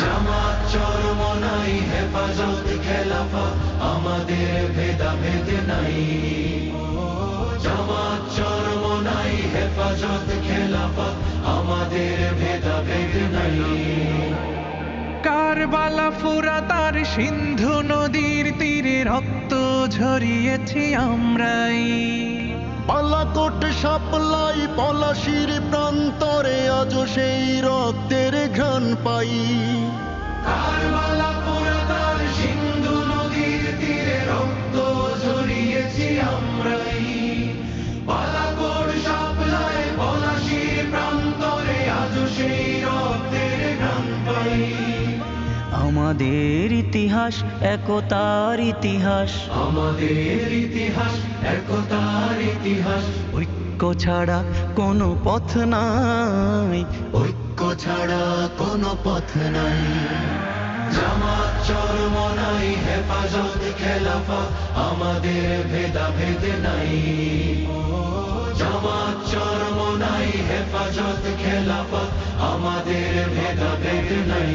জামাত চরমনাই হেফাজত খেলাফা আমাদের ভেদাভেদ নাই জামাত চরমনাই হেফাজত খেলাফা আমাদের ভেদাভেদ নাই কারবালা ফুরা তার সিন্ধু নদীর তীরে রক্ত ঝরিয়েছি আমরাই। পালাকোট সাপলাই পলাশির প্রান্তরে আজ সেই রক্তের ঘ্রাণ পাই। তার সিন্ধু আমাদের ইতিহাস একতার ইতিহাস। আমাদের ইতিহাস একতার ইতিহাস। ঐক্য ছাড়া কোনো পথ নাই। ঐক্য ছাড়া কোনো পথ নাই। জামাত চরমনাই হেফাজত খেলাফা আমাদের ভেদাভেদ নাই। জামাত চরমনাই হেফাজত খেলাফা আমাদের ভেদাভেদ নাই।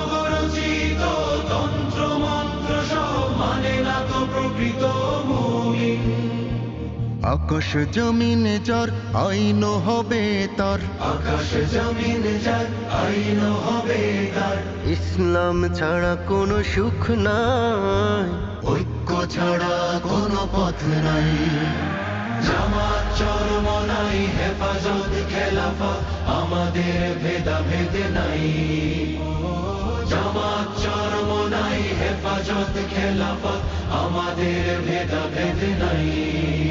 আকাশ জমিন যার আইন হবে তার। আকাশ জমিন যার আইন হবে তার। ইসলাম ছাড়া কোনো সুখ নাই। ঐক্য ছাড়া কোনো পথ নাই। জামাত চরমনাই হেফাজত খেলাফা আমাদের ভেদাভেদ নাই। জামাত চরমনাই হেফাজত খেলাফা আমাদের ভেদাভেদ নাই।